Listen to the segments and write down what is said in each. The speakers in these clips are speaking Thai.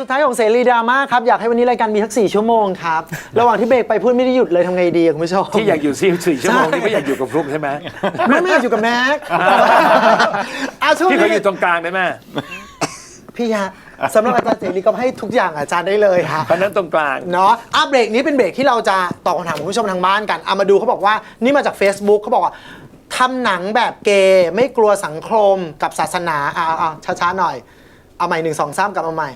สุดท้ายของเสรีดราม่าครับ อยากให้วันนี้รายการมีทักสี่ชั่วโมงครับ ระหว่างที่เบรกไปพูดไม่ได้หยุดเลยทำไงดีอะคุณผู้ชม ที่อยากอยู่สี่สี่ชั่วโมงนี่ไม่อยากอยู่กับฟลุกใช่ไหมไม่ไม่อยากอยู่กับแม็กอาช่วงพี่เขาอนี้ยู่ตรงกลางได้ไหมพี่ยะสำหรับอาจารย์เสรีก็ให้ทุกอย่างอาจารย์ได้เลยค่ะเพราะฉะนั้นตรงกลาง เนาะอะเบรกนี้เป็นเบรกที่เราจะตอบคำถามของคุณผู้ชมทางบ้านกันเอามาดูเขาบอกว่า นี่มาจาก Facebook เขาบอกว่าทำหนังแบบเกย์ไม่กลัวสังคมกับศาสนาอ่าอ่าช้าๆหน่อย เอาใหม่หนึ่งสองสามกลับมาใหม่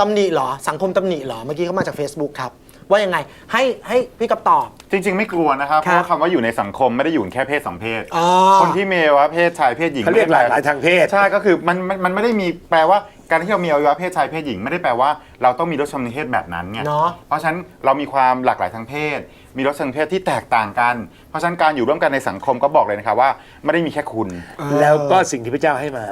ตำหนิเหรอ สังคมตำหนิเหรอ เมื่อกี้เขามาจาก Facebook ครับ ว่ายังไง ให้ให้พี่กับตอบ จริง ๆ ไม่กลัวนะครับ เพครับราะว่าคำว่าอยู่ในสังคมไม่ได้อยู่แค่เพศสองเพศ อ๋อ คนที่มีอวัยวะเพศชายเพศหญิงเขาเรียกหลากหลายทางเพศ ใช่ก็คือมันมันมันไม่ได้มีแปลว่าการที่เรามีอวัยวะเพศชายเพศหญิง ไม่ได้แปลว่าเราต้องมีรสชมทางเพศแบบนั้นไงเนาะเพราะฉะนั้นเรามีความหลากหลายทางเพศ มีรสชมทางเพศที่แตกต่างกัน เพราะฉะนั้นการอยู่ร่วมกันในสังคมก็บอกเลยนะครับว่าไม่ได้มีแค่คุณ แล้วก็สิ่งที่พระเจ้าให้มา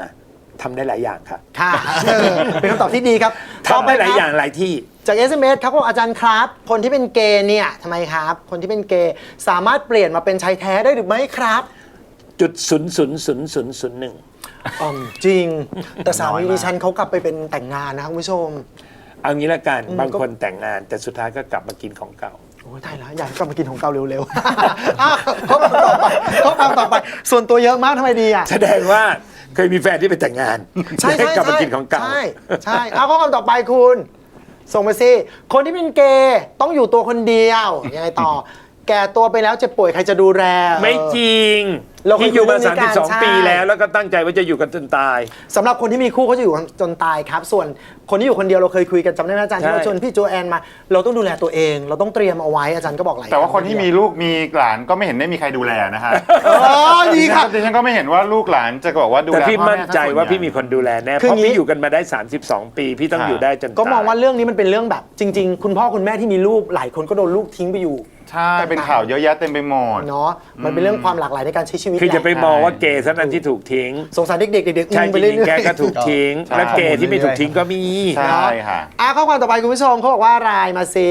ทำได้หลายอย่างครับค่ะเออเป็นคำตอบที่ดีครับทำได้หลายต่ปครับอย่างหลายที่ จาก SMS ครับเขาบอกอาจารย์ครับ คนที่เป็นเกย์เนี่ยทำไมครับ คนที่เป็นเกย์สามารถเปลี่ยนมาเป็นชายแท้ได้หรือไม่ครับจุดศูนย์ศูนย์ศูนย์ศูนย์ศูนย์หนึ่งอืมจริง แต่สาน้อยมีมากดิฉันเขากลับไปเป็นแต่งงานนะครับคุณผู้ชม เอางี้ละกันอืมบางคนแต่งงาน แต่สุดท้ายก็กลับมากินของเก่า โอ้ยตายแล้วอยากให้กลับมากินของเก่าเร็วๆ อ้าวเขาคำต่อไปเขาคำต่อไป ส่วนตัวเยอะมากทำไมดีอะ แสดงว่า เคยมีแฟนที่ไปแต่งงานใช่ให้ใช่กลับมาใช่กินของเก่า ใช่ใช่เอาข้อความต่อไปคุณ ส่งมาสิ คนที่เป็นเกย์ต้องอยู่ตัวคนเดียวยังไงต่อ แก่ตัวไปแล้วเจ็บป่วยใครจะดูแล ไม่จริงเราเคยที่อยู่มาคุยเรื่องนี้กันใช่ 32 ปีแล้วแล้วก็ตั้งใจว่าจะอยู่กันจนตาย สำหรับคนที่มีคู่เขาจะอยู่กันจนตายครับ ส่วนคนที่อยู่คนเดียวเราเคยคุยกันจำได้ไหมอาจารย์ใช่ที่เราชวนพี่โจแอนมา เราต้องดูแลตัวเอง เราต้องเตรียมเอาไว้อาจารย์ก็บอกหลายแต่ว่ารั้งคนที่มีลูกมีหลานก็ไม่เห็นได้มีใครดูแลนะฮะเออดีครับดิฉันก็ไม่เห็นว่าลูกหลานจะบอกว่าดูแต่แลพี่พ่อมั่นแม่ใจซะส่นว่าใหญ่พี่มีคนดูแลแน่คือเพราะงี้ พี่อยู่กันมาได้ 32 ปีพี่ต้องค่ะอยู่ได้จนก็มองว่าตยเรื่องนี้มันเป็นเรื่องแบบ จริง ๆ คุณพ่อคุณแม่ที่มีลูกหลายคนก็โดนลูกทิ้งไปอยู่ ใช่เป็นข่าวเยอะแยะเต็มไปหมด เนาะมันเป็นเรื่องความหลากหลายในการใช้ชีวิตคือจะไปแหละมองว่าเกย์เท่านั้นที่ถูกทิ้ง สงสารเด็กๆเด็กๆใช่อืมจไปเรื่ริงๆแกอยก็ถูกทิ้ง ใช่ และเกย์ที่ไม่ถูกทิ้งก็มี ใช่ค่ะ อะข้อความต่อไปคุณผู้ชมเขาบอกว่ารายมาซิ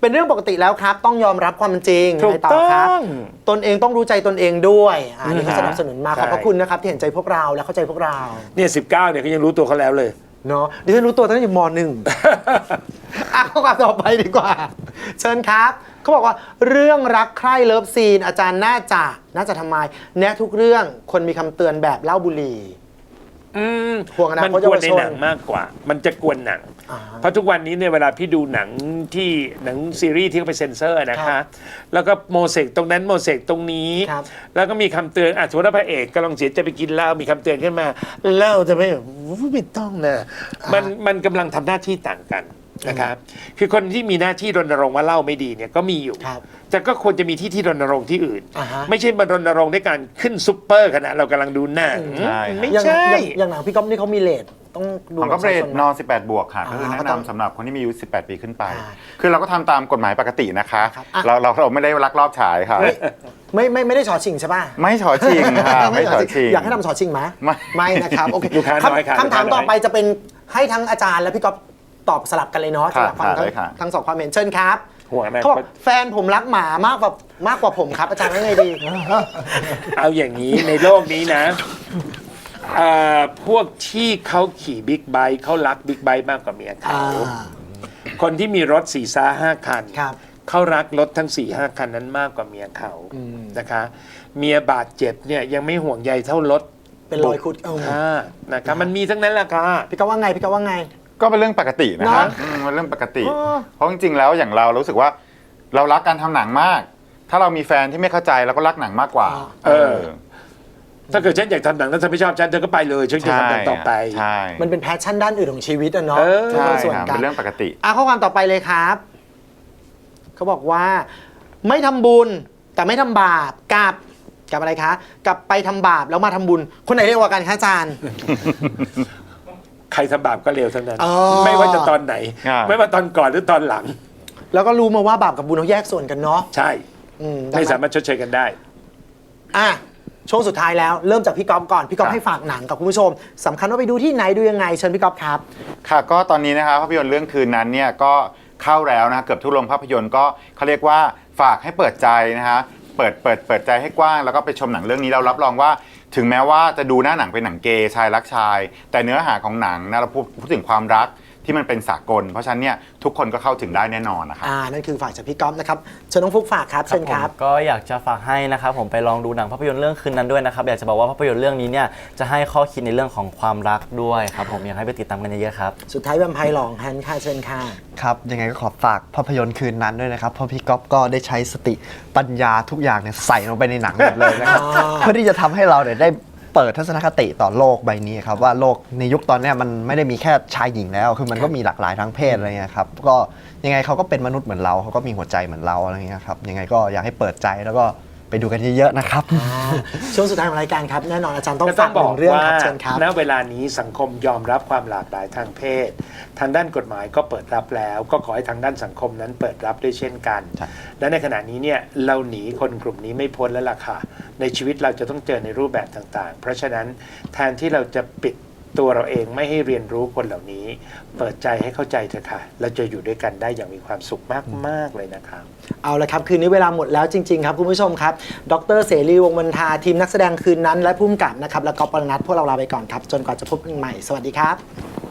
เป็นเรื่องปกติแล้วครับ ต้องยอมรับความเป็นจริงถูกยังไงต่อครับต้อง ตนเองต้องรู้ใจตนเองด้วยอ่านี่เขาสอืมนับสนุนมาใช่ขอบพระคุณนะครับที่เห็นใจพวกเราและเข้าใจพวกเรา เนี่ย19เนี่ยเขายังรู้ตัวเขาแล้วเลย เนาะดิฉันรู้ตัวตั้งแต่อยู่มหนึ่ง อะข้อความต่อไปดีกว่า เชิญครับ เขาบอกว่าเรื่องรักใคร่เลิฟซีน อาจารย์น่าจะน่าจะทำไมแนะทุกเรื่องคนมีคำเตือนแบบเล่าบุหรี่ อืมห่วงอนาคตมันกวนในเยาวชนหนังมากกว่า มันจะกวนหนัง อ่า เพราะทุกวันนี้เนี่ยเวลาพี่ดูหนังที่หนังซีรีส์ที่เขาไปเซ็นเซอร์นะครัคะ บแล้วก็โมเสกตรงนั้นโมเสกตรงนี้ ครับ แล้วก็มีคำเตือนอะสมมติว่าพระเอกกำลังเสียใจะไปกินเหล้ามีคำเตือนขึ้นมาเหล้าจะไม่ไม่ต้องนะมันมันกำลังทำหน้าที่ต่างกัน นะครับคือคนที่มีหน้าที่รณรงค์ว่าเหล้าไม่ดีเนี่ยก็มีอยู่ ครับ แต่ก็ควรจะมีที่ที่รณรงค์ที่อื่น อ่าฮะ ไม่ใช่มารณรงค์ด้วยการขึ้นซุปเปอร์ขณะเรากำลังดูหนังใช่ครับ ไม่อย่างใช่ อย่างอย่างหนังพี่ก๊อฟนี่เขามีเลทต้องดูของก็เบรดประชาชนนนะอ18 บวกค่ะ ก็คืออ่าแนะนำสำหรับคนที่มีอายุ 18 ปีขึ้นไป อ่าคือเราก็ทำตามกฎหมายปกตินะคะ ครับอะ เราเราเราไม่ได้ลักลอบฉายค่ะเฮ้ยไม่ไม่ไม่ได้ฉอชิงใช่ป่ะไม่ฉอชิงค่ะ ไม่ฉอชิง อยากให้ทำฉอชิงไหมไม่ ไม่นะครับโอเคลูกค้าน้อยค่ะคำถามลูกค้าน้อย ต่อไปจะเป็นให้ทั้งอาจารย์และพี่ก๊อฟ ตอบสลับกันเลยเนาะค่ะสลับฟังทั้งค่ะได้ค่ะ ทั้งสองความเห็นเชิญครับห่วงนะเขาบอกแฟนผมรักหมามากกว่ามากกว่าผมครับ อาจารย์ว่าไงดี เอาอย่างนี้ในโลกนี้นะเอ่อพวกที่เขาขี่บิ๊กไบค์เขารักบิ๊กไบค์มากกว่าเมียเขาอ่า คนที่มีรถสี่ซ้าห้าคัน ครับ เขารักรถทั้งสี่ห้าคันนั้นมากกว่าเมียเขานะคะ เมียบาดเจ็บเนี่ยยังไม่ห่วงใยเท่ารถเป็นรอยคุดเออค่ะนะคะมันมีทั้งนั้นแหละค่ะพี่ก๊อฟว่าไงพี่ก๊อฟว่าไง ก็เป็นเรื่องปกตินะเนคะอะอืมมันเรื่องปกติอ๋อเพราะจริงๆแล้วอย่างเรารู้สึกว่า เรารักการทำหนังมาก ถ้าเรามีแฟนที่ไม่เข้าใจเราก็รักหนังมากกว่า เออ ถ้าเกิดฉันอยากทำหนังแล้วเธอไม่ชอบฉันเธอก็ไปเลยฉันจะใช่ทำหนังต่อไป ใช่มันเป็นแพชชั่นด้านอื่นของชีวิตอะเนาะเออที่ใช่คนส่วนครับกัเป็นนเรื่องปกติ อะข้อความต่อไปเลยครับ เขาบอกว่า ไม่ทำบุญแต่ไม่ทำบาปกับกับอะไรคะ กับไปทำบาปแล้วมาทำบุญ คนไหนเร็วกว่ากันคะอาจารย์ ใครทำบาปก็เลวทั้งนั้น อ๋อ ไม่ว่าจะตอนไหนครับไม่ว่าตอนก่อนหรือตอนหลัง แล้วก็รู้มาว่าบาปกับบุญเขาแยกส่วนกันเนาะใช่ อืมไม่สามารถชดเชยกันได้ อะช่วงสุดท้ายแล้วเริ่มจากพี่ก๊อฟก่อนพี่ก๊อฟครับให้ฝากหนังกับคุณผู้ชมสำคัญว่าไปดูที่ไหนดูยังไงเชิญพี่ก๊อฟครับ ค่ะก็ตอนนี้นะครับภาพยนตร์เรื่องคืนนั้นเนี่ยก็เข้าแล้วนะฮะเกือบทุกโรงภาพยนตร์ก็เขาเรียกว่าฝากให้เปิดใจนะฮะเปิดเปิดเปิดใจให้กว้างแล้วก็ไปชมหนังเรื่องนี้เรารับรองว่า ถึงแม้ว่าจะดูหน้าหนังเป็นหนังเกย์ชายรักชาย แต่เนื้อหาของหนังนะเราพูดพูดถึงความรัก ที่มันเป็นสากล เพราะฉะนั้นเนี่ยทุกคนก็เข้าถึงได้แน่นอนนะครับ อ่านั่นคือฝ่ายจากพี่ก๊อฟนะครับเชิญน้องฟุกฝากครับเชิญครับ ผมก็อยากจะฝากให้นะครับผมไปลองดูหนังภาพยนตร์เรื่องคืนนั้นด้วยนะครับอยากจะบอกว่าภาพยนตร์เรื่องนี้เนี่ยจะให้ข้อคิดในเรื่องของความรักด้วยครับผมอยากให้ไปติดตามกันเยอะๆครับ สุดท้ายแวมไพร์หลองแฮนค่ะเชิญค่ะ ครับ ยังไงก็ขอฝากภาพยนตร์คืนนั้นด้วยนะครับ เพราะพี่ก๊อฟก็ได้ใช้สติปัญญาทุกอย่างเนี่ยใส่ลงไปในหนังหมดเลยนะครับ อ๋อ เพื่อที่จะทำให้เราเนี่ยได้ เปิดทัศนคติต่อโลกใบนี้ครับว่าโลกในยุคตอนเนี้ยมันไม่ได้มีแค่ชายหญิงแล้ว คือมันก็มีหลากหลายทางเพศอะไรเงี้ยครับก็ยังไงเขาก็เป็นมนุษย์เหมือนเราเขาก็มีหัวใจเหมือนเราอะไรเงี้ยครับยังไงก็อยากให้เปิดใจแล้วก็ ไปดูกันเยอะๆนะครับอ่าช่วงสุดท้ายของรายการครับ แน่นอนอาจารย์ต้องก็ต้ฝาอกงบหอนึ่กงเรื่องว่าครับเชิญครับ ณเวลานี้สังคมยอมรับความหลากหลายทางเพศ ทางด้านกฎหมายก็เปิดรับแล้ว ก็ขอให้ทางด้านสังคมนั้นเปิดรับด้วยเช่นกัน ใช่ และในขณะนี้เนี่ยเราหนีคนกลุ่มนี้ไม่พ้นแล้วล่ะค่ะ ในชีวิตเราจะต้องเจอในรูปแบบต่างๆ เพราะฉะนั้นแทนที่เราจะปิด ตัวเราเองไม่ให้เรียนรู้คนเหล่านี้ เปิดใจให้เข้าใจเถอะค่ะ เราจะอยู่ด้วยกันได้อย่างมีความสุขมาก ๆ เลยนะครับ เอาละครับ คืนนี้เวลาหมดแล้วจริง ๆ ครับ คุณผู้ชมครับ ดรเสรีวงศ์บรรทาทีมนักแสดงคืนนั้น และผู้กำกับนะครับ และกอปรนัทพวกเราลาไปก่อนครับ จนกว่าจะพบกันใหม่ สวัสดีครับ